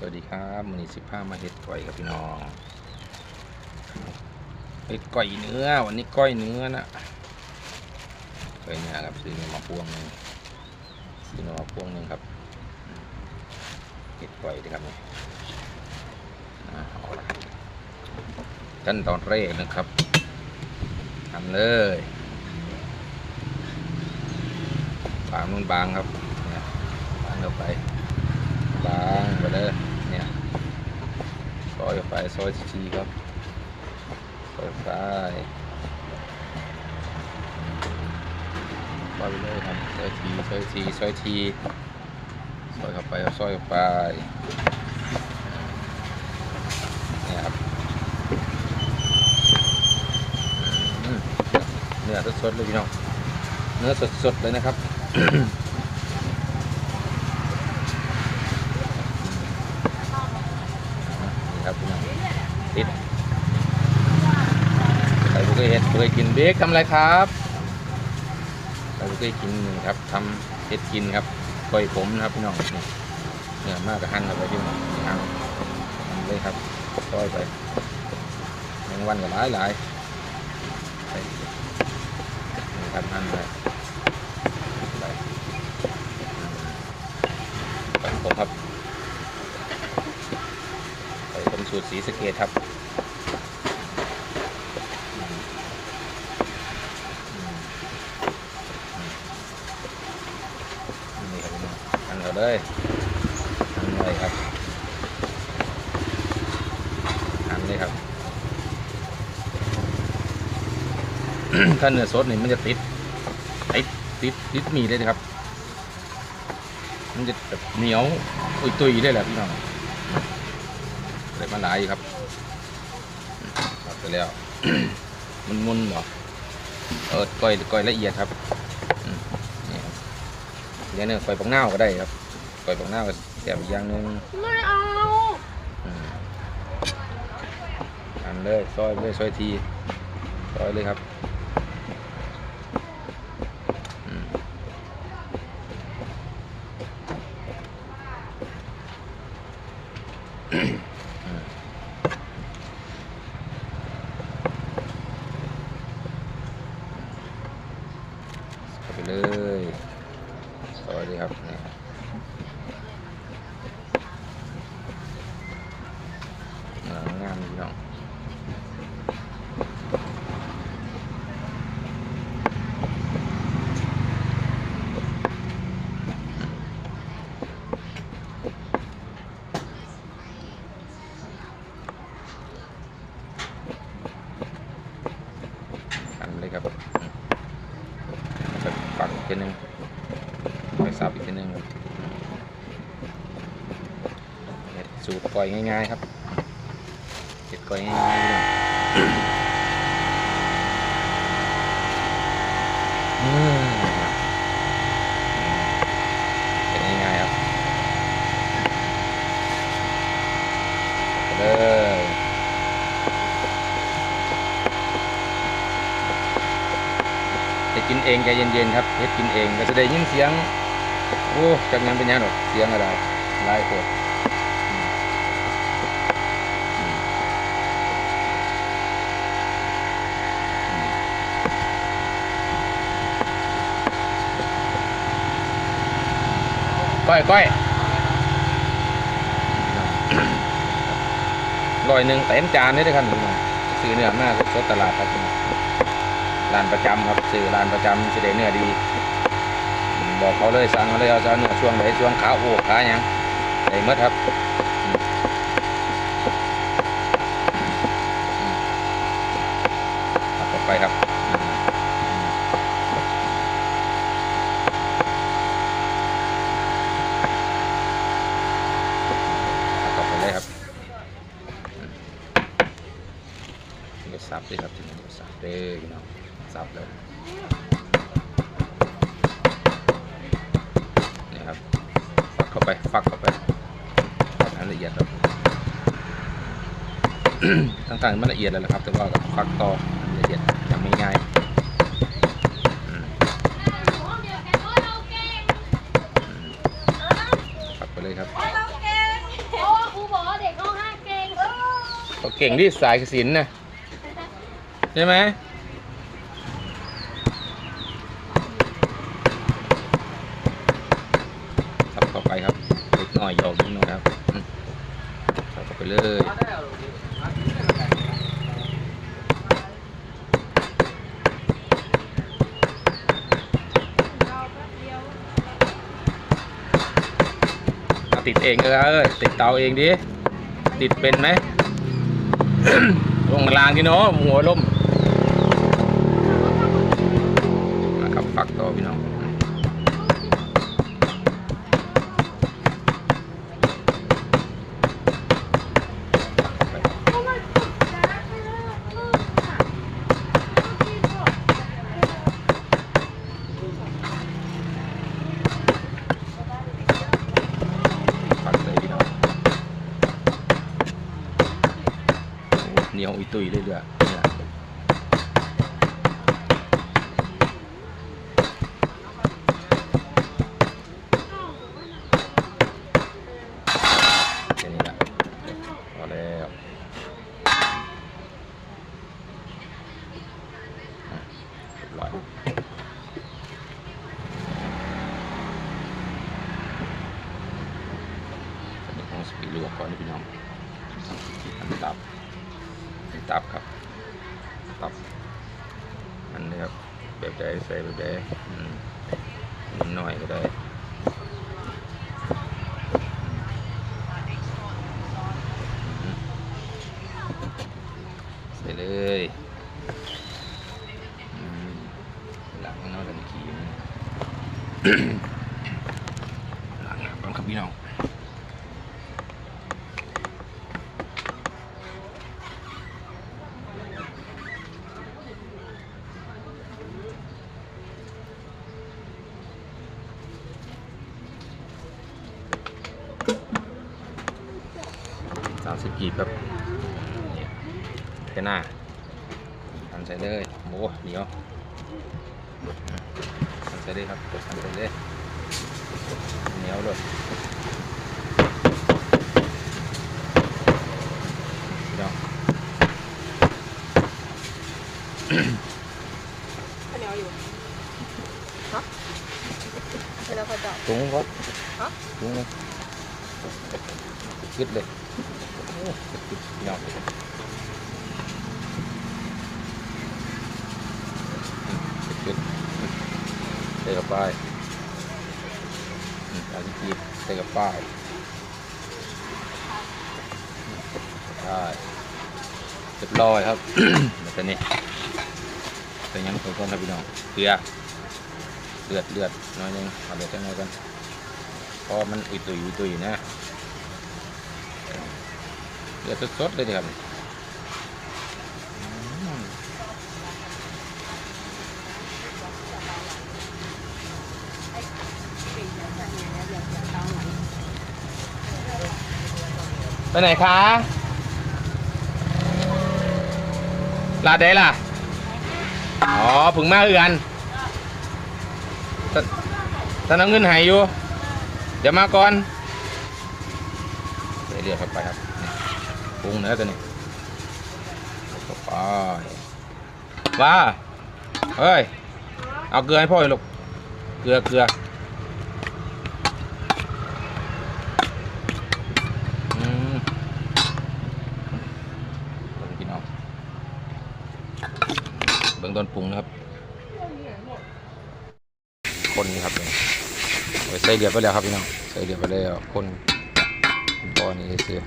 สวัสดีครับมันนี้สิบห้ามาเห็ดก่อยกับพี่น้องเห็ดก่อยเนื้อ วันนี้ก้อยเนื้อนะก้อยเนื้อครับซื้อมาพวงหนึงซื้อเนื้อมาพวงหนึงครับเห็ดก่อยดีครับนี่าเอาละขั้นตอนแรกนะครับทำเลยบางนู่นบางครับบางเข้าไปบางไปเลย ซอยไปซอยทีครับ ซอยไปซอยไปเลยครับซอยทีซอยทีซอยทีซอยเข้าไปซอยไปเนี่ยครับเนื้อสดๆเลยพี่น้องเนื้อสดๆเลยนะครับ นี่ครับพี่น้องติดใครบุ เคยเห็ดเคยกินเบกทำอะไรครับใครบุเคยกินหนึ่งครับทำเห็ดกินครับก้อยผมนะครับพี่น้องนี่เนื้อมากกับหั่นเข้าไปพี่น้องนี่หั่นเลยครับซอยไปแมงวันกับหลายหลายไปนี่ครับหั่นไปไปผมครับไปผมสูตรสีสเกตครับอืมอืมอืมนี่ครับ พี่อนเราเลยอันเลยครับอันเลยครับถ้าเนื้อสดนี่มันจะติดติดติดติดมีเลยนะครับ มันจะแบบเหนียวตุยตุยได้แหละพี่น้องได้มาหลายอยู่ครับตัดไปแล้วมันมุนเหรอเออก้อยก้อยละเอียดครับ ดี๋ยวเนี่ยก้อยปังเน่าก็ได้ครับก้อยปังเน่าก็แซ่บอีกอย่างหนึงไม่เอาอืมอันเลยซอยไปเลยซอยทีซอยเลยครับอืมเข้าไปเลยซอยเลยครับนี่เนื้องามพี่น้องอันเลยครับอืมแล้วก็ปักอีกทีหนึงคอยสับอีกทีหนึงครับเฮ็ดสูตร ก่อยง่ายๆครับเฮ็ดก่อยง่ายๆพี่น้ออเฮ็ดง่ายๆครับเลยเฮ็ดกินเองใจเย็นๆครับเฮ็ดกินเองก็จะได้ยินเสียง โอ้จักยังเป็นยังหรอกเสียงอะไรหลายโคตรอืมอืมอืม ก้อยก้อยร้อยหนึ่งเต็มจานนี่ด้วยครับพี่น้องซื้อเนื้อมาสดตลาดครับพี่น้องร้านประจำครับซื้อร้านประจำสิได้เนื้อดี บอกเขาเลยสั่งมาเลยเอาจะเอาเนื้อช่วงไหนช่วงขาโอกขาหยังได้หมดครับต่อไปครับอืมเอาต่อไปเลยครับอืมเดี๋ยวสับเลยครับทีนี้เดี๋ยวสับเลยพี่น้องสับเลย นี่ครับฟักเข้าไปฟักเข้าไปฟักให้ละเอียดครับ ทั้งๆมันละเอียดแล้วนะครับ แต่ว่าก็ฟักต่อให้ละเอียดยังไม่ง่ายอืมอืมฟักไปเลยครับโอ้โหเก่งที่สายศิลป์นะใช่ไหมสับเข้าไปครับเล็กน้อยหยอกนิดหน่อยครับอืมสับเข้าไปเลย เอาติดเองก็เออติดเตาเองดิติดเป็นไหม ลงรางที่เนาะหัวล่มนะครับปักต่อพี่น้องปักเลยพี่น้องโอ้ เหนียวอุยตุยเรือเนี่ยแค่นี้ละพอแล้วเรียบร้อยอันนี้ของสปีลวกก่อนนะพี่น้องอันตับอัน ตับครับ ตับ อันนี้ครับ แบบใดใส่แบบใดนิดหน่อยก็ได้ใส่เลยหลังนาะดันขี้มันหลังน้ำก่อนครับพี่น้อง สามสิบกีบครับเนี่ย เทน่าทำใส่เลยโอ้เหนียวทำใส่เลยครับทำใส่เลยเหนียวเลยพี่น้องข้าวเหนียวอยู่ฮะเวลาเขาเจาะตุ้งก็ฮะตุ้งเลยคิดเลยโอ้คิดพี่น้องคิดใส่กับป้ายอืมสามสิบกีบใส่กับป้ายใช่เรียบร้อยครับแล้วก็นี่เป็นยังตัวต้นครับพี่น้องเกลือเลือดเลือดน้อยหนึงเอาเลือดจังหน่อยกันเพราะมันอุยตุยอุยตุยนะเลือดสดๆเลยดิครับ ไปไหนคะลาดได้ล่ะ อ๋อผึ่งมาเอือนท่านเอาเงินหายอยู่ เดี๋ยวมาก่อนเรื่อยๆเข้าไปครับปรุงเนื้อตัวนี้เข้าไปว่าเฮ้ย เอาเกลือให้พ่อยลูก เกลือเกลือมเบิ่งพี่น้อง เบื้องต้นปรุงนะครับ คนนี่ครับเอาใส่เดือดไปแล้วครับพี่น้องใส่เดือดไปแล้วคนพอนี่เสีย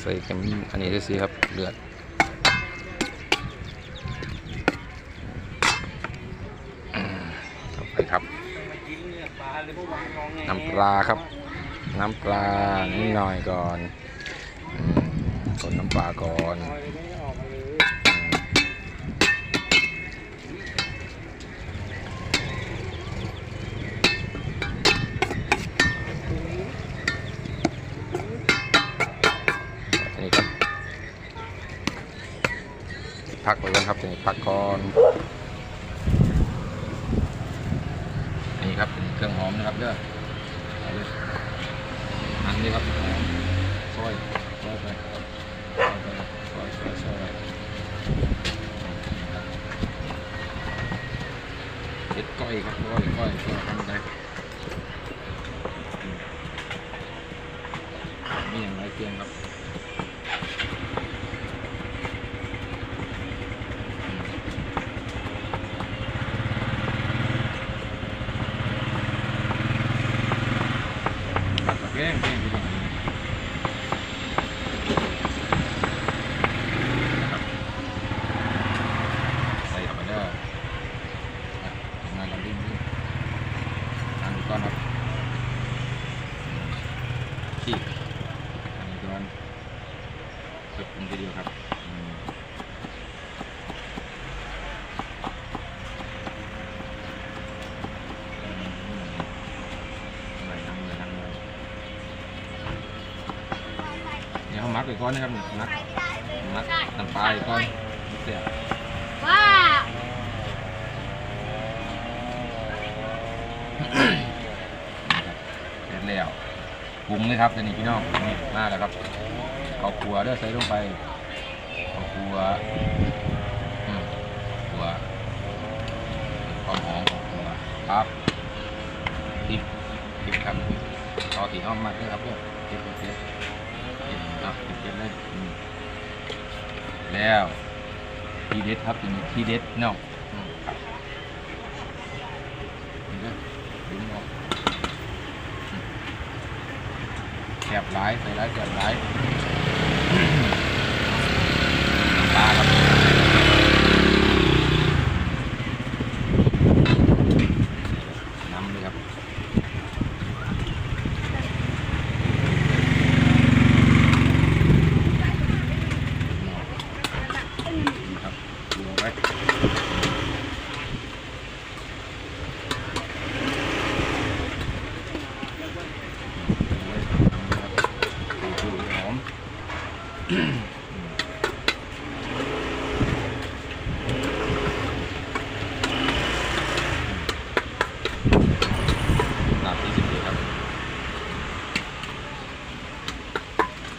ใส่เข็มอันนี้เสียครับเลือดต่อไปครับ น้ำปลาครับ น้ำปลานิดหน่อยก่อนคนน้ำปลาก่อนนี้ครับพักไว้ก่อนครับทีนี้พักก่อนนะครับ เด้อเอาเลยหั่นเลยครับหอมซอยซอยไปซอยไปซอยซอยซอยเห็ดก้อยครับก้อยก้อยก้อยทำได้อืมมีอย่างไรเพียงครับ ผัดกระเทียมแกงพี่น้องนะครับใส่เข้าไปเด้ออะทำงานเราดิ้นดิ้นทานดูก่อนครับขี้ ทานดูก่อนเก็บปรุงทีเดียวครับมอืมอะไรนั่งเลยนั่งเลยเดี๋ยวเขามักไปก่อนนะครับมักมักน้ำปลาไปก่อนเสียว้าเสร็จแล้ว ปรุงเลยครับเดี๋ยวนี้พี่น้องนี่มาแล้วครับข้าวคั่วเด้อใส่ลงไปข้าวคั่วอืมคั่วความหอมของคั่วครับพริกพริกครับต่อตีห้อมมากเลยครับเพื่อนเผ็ดเผ็ดเผ็ดเนะเผ็ดเผ็ดเลยแล้วทีเด็ดครับตัวนี้ทีเด็ดเนาะอืมนี่เด้อดึงออก แคบหลายใส่หลายแคบหลายปลาครับน้ำเลยครับนี่ครับดูไว้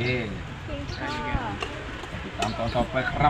สองพันแปดโอเคคุณค่ะ ติดตามตอนต่อไปครับ